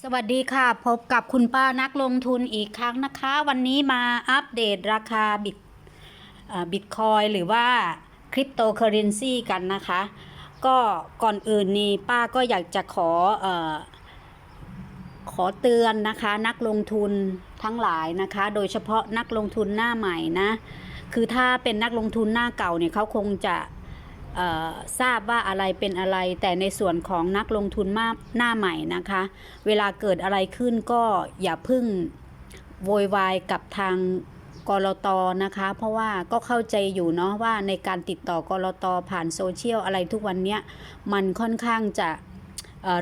สวัสดีค่ะ พบกับคุณป้านักลงทุนอีกครั้งนะคะ วันนี้มาอัปเดตราคาบิตบิตคอยหรือว่าคริปโตเคอเรนซีกันนะคะ ก็ก่อนอื่นนี่ป้าก็อยากจะขอเออขอเตือนนะคะ นักลงทุนทั้งหลายนะคะ โดยเฉพาะนักลงทุนหน้าใหม่นะ คือถ้าเป็นนักลงทุนหน้าเก่าเนี่ยเขาคงจะ ทราบว่าอะไรเป็นอะไร แต่ในส่วนของนักลงทุนมาหน้าใหม่นะคะ เวลาเกิดอะไรขึ้นก็อย่าพึ่งโวยวายกับทางกรตนะคะ เพราะว่าก็เข้าใจอยู่เนาะว่าในการติดต่อกรตผ่านโซเชียลอะไรทุกวันเนี้ยมันค่อนข้างจะ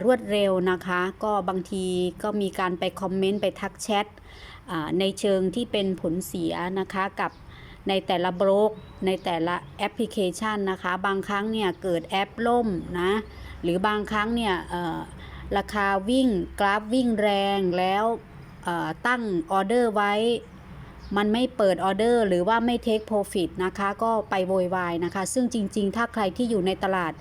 รวดเร็วนะคะ ก็บางทีก็มีการไปคอมเมนต์ไปทักแชทในเชิงที่เป็นผลเสียนะคะกับ ในแต่ละบล็อกในแต่ละแอปพลิเคชันนะคะ บางครั้งเนี่ยเกิดแอปล่มนะหรือบางครั้งเนี่ยราคาวิ่งกราฟวิ่งแรงแล้วตั้งออเดอร์ไว้ มันไม่เปิดออเดอร์ หรือว่าไม่เทคโปรฟิตนะคะ ก็ไปโวยวายนะคะ ซึ่งจริง ๆ ถ้าใครที่อยู่ในตลาด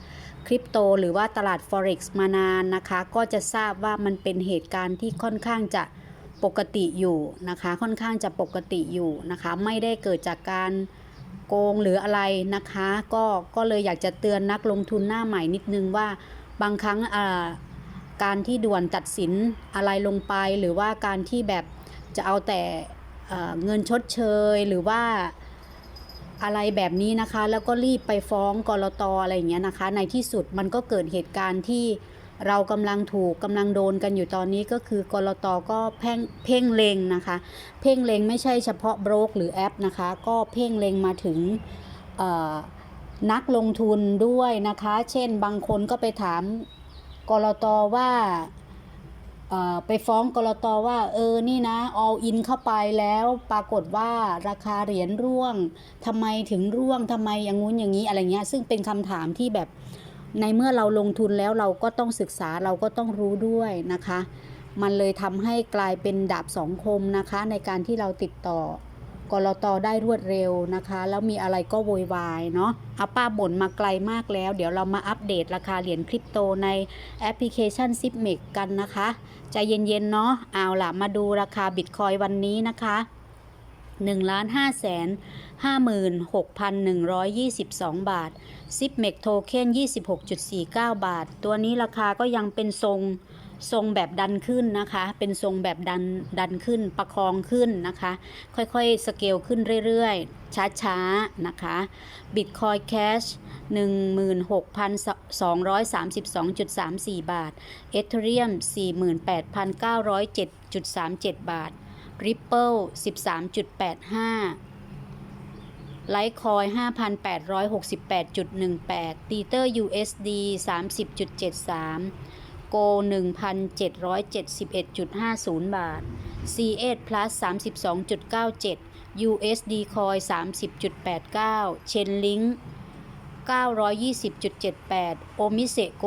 คริปโต หรือว่าตลาด Forex มานานนะคะ ก็จะทราบว่ามันเป็นเหตุการณ์ที่ค่อนข้างจะ ปกติอยู่นะคะ ค่อนข้างจะปกติอยู่นะคะ ไม่ได้เกิดจากการโกงหรืออะไรนะคะ ก็ก็เลยอยากจะเตือนนักลงทุนหน้าใหม่นิดนึงว่าบางครั้งอ่าการที่ด่วนตัดสินอะไรลงไป หรือว่าการที่แบบจะเอาแต่เเงินชดเชยหรือว่าอะไรแบบนี้นะคะ แล้วก็รีบไปฟ้องกรตอะไรอย่างเงี้ยนะคะ ในที่สุดมันก็เกิดเหตุการณ์ที่ เรากำลังถูกกำลังโดนกันอยู่ตอนนี้ก็คือกรตก็เพ่งเพ่งเลงนะคะ เพ่งเลงไม่ใช่เฉพาะโบรกหรือแอปนะคะ ก็เพ่งเลงมาถึงนักลงทุนด้วยนะคะ เช่นบางคนก็ไปถามกรตว่าไปฟ้องกรตว่าเออนี่นะ all in เข้าไปแล้วปรากฏว่าราคาเหรียญร่วงทำไมถึงร่วงทำไมอย่างงู้นอย่างนี้อะไรเงี้ยซึ่งเป็นคำถามที่แบบ ในเมื่อเราลงทุนแล้วเราก็ต้องศึกษาเราก็ต้องรู้ด้วยนะคะ มันเลยทำให้กลายเป็นดาบสองคมนะคะ ในการที่เราติดต่อกรตได้รวดเร็วนะคะ แล้วมีอะไรก็โวยวายเนาะอาป้าบ่นมาไกลมากแล้ว เดี๋ยวเรามาอัปเดตราคาเหรียญคริปโตในแอปพลิเคชัน s i p m e x กันนะคะ ใจเย็นๆเนาะเอาล่ะมาดูราคาบิตคอยวันนี้นะคะ 1,556,122 บาทซิปเมกโทเค็น26.49 บาท ตัวนี้ราคาก็ยังเป็นทรงทรงแบบดันขึ้นนะคะ เป็นทรงแบบดันดันขึ้นประคองขึ้นนะคะ ค่อยๆ สเกลขึ้นเรื่อยๆ ช้าๆ นะคะบิตคอยแคช16,232.34 บาทเอเธเรียม48,907.37 บาท Ripple 13.85 ไลท์คอย 5,868.18 ตีเตอร์ USD 30.73 โก 1,771.50 บาท C8 plus 32.97 USD คอย 30.89 Chainlink 920.78 โอมิเซโก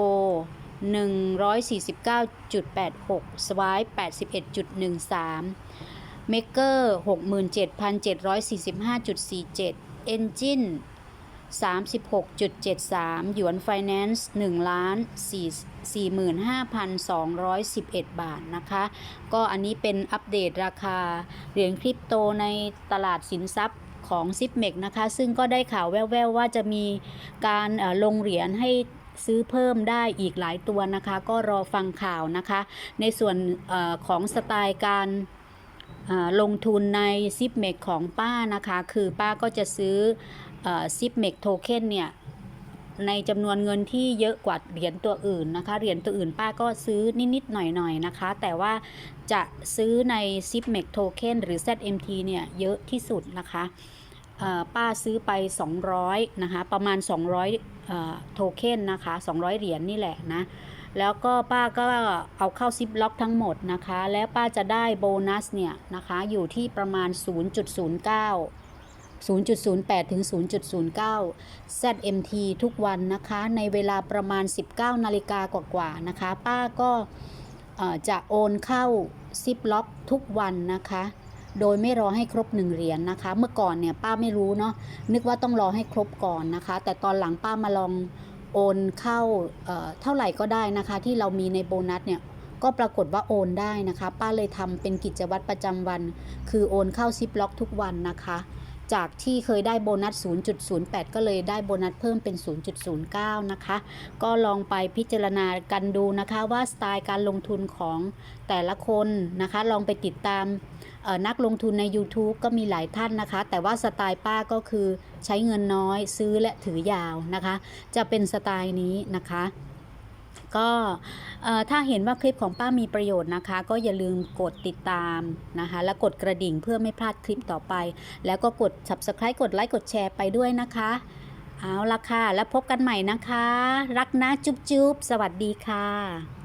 149.86 Swipe 81.13 เมกเกอร์67,745.47 Engine 36.73 หยวนไฟแนนซ์1ล้าน45,211 บาทนะคะ ก็อันนี้เป็นอัปเดตราคา เหรียญคริปโตในตลาดสินทรัพย์ของ s i p m e x นะคะ ซึ่งก็ได้ข่าวแว่วๆว่าจะมีการลงเหรียญให้ซื้อเพิ่มได้อีกหลายตัวนะคะ ก็รอฟังข่าวนะคะ ในส่วนอของสไตล์การ ลงทุนในซิปเมกของป้านะคะ คือป้าก็จะซื้อซิปเมกโทเค็นเนี่ยในจำนวนเงินที่เยอะกว่าเหรียญตัวอื่นนะคะ เหรียญตัวอื่นป้าก็ซื้อนิดๆหน่อยๆนะคะ แต่ว่าจะซื้อในซิปเมกโทเค็นหรือ ZMT เนี่ยเยอะที่สุดนะคะป้าซื้อไป 200 นะคะ ประมาณ 200เอ่อโทเค็นนะคะ 200 เหรียญนี่แหละนะ แล้วก็ป้าก็เอาเข้าซิปล็อกทั้งหมดนะคะ แล้วป้าจะได้โบนัสเนี่ยนะคะอยู่ที่ประมาณ 0.09 0.08 ถึง 0.09 ZMT ทุกวันนะคะ ในเวลาประมาณ 19 นาฬิกากว่าๆนะคะ ป้าก็จะโอนเข้าซิปล็อกทุกวันนะคะ โดยไม่รอให้ครบหนึ่งเหรียญนนะคะ เมื่อก่อนเนี่ยป้าไม่รู้เนาะ นึกว่าต้องรอให้ครบก่อนนะคะ แต่ตอนหลังป้ามาลอง โอนเข้าเท่าไหร่ก็ได้นะคะ ที่เรามีในโบนัสเนี่ยก็ปรากฏว่าโอนได้นะคะ ป้าเลยทำเป็นกิจวัตรประจำวัน คือโอนเข้าซิปล็อกทุกวันนะคะ จากที่เคยได้โบนัส 0.08 ก็เลยได้โบนัสเพิ่มเป็น 0.09 นะคะ ก็ลองไปพิจารณากันดูนะคะว่าสไตล์การลงทุนของแต่ละคนนะคะ ลองไปติดตามนักลงทุนใน YouTube ก็มีหลายท่านนะคะ แต่ว่าสไตล์ป้าก็คือใช้เงินน้อยซื้อและถือยาวนะคะ จะเป็นสไตล์นี้นะคะ ก็ถ้าเห็นว่าคลิปของป้ามีประโยชน์นะคะ ก็อย่าลืมกดติดตามนะคะ และกดกระดิ่งเพื่อไม่พลาดคลิปต่อไป แล้วก็กด subscribe กดไลค์กดแชร์ไปด้วยนะคะ เอาละค่ะ แล้วพบกันใหม่นะคะ รักนะจุ๊บจุ๊บสวัสดีค่ะ